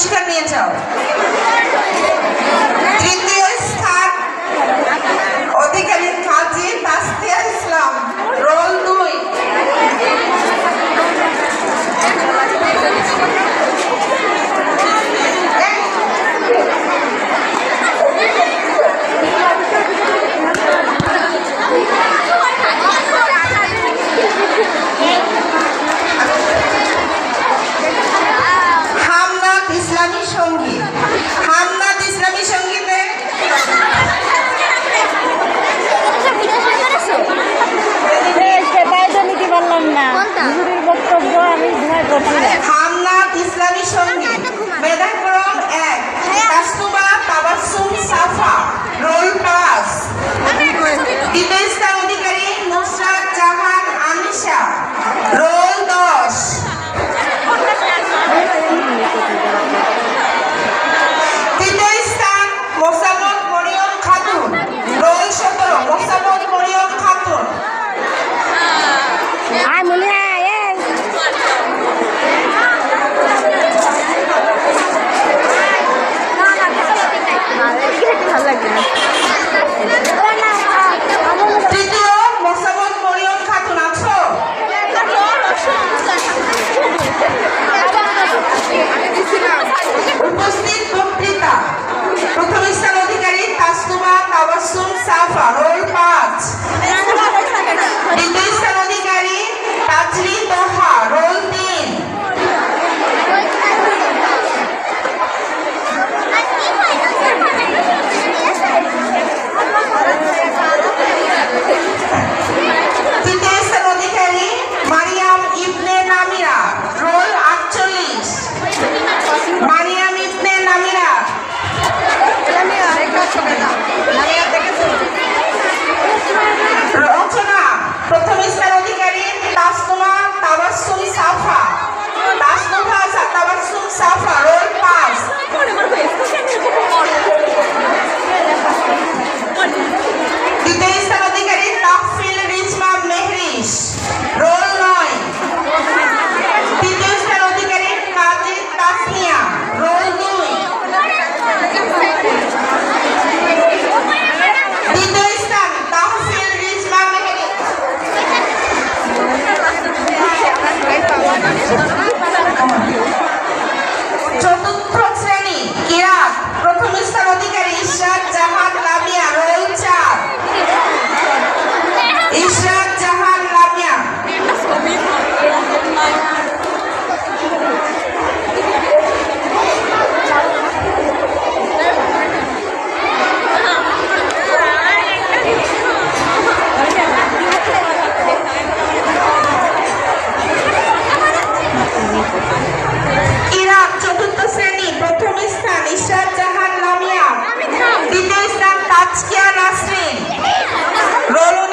পুরস্কার নিয়ে যাও। হামলাত ইসলামী সঙ্গী বেদাক্রম এক। তাজকিয়া নাসরিন রোল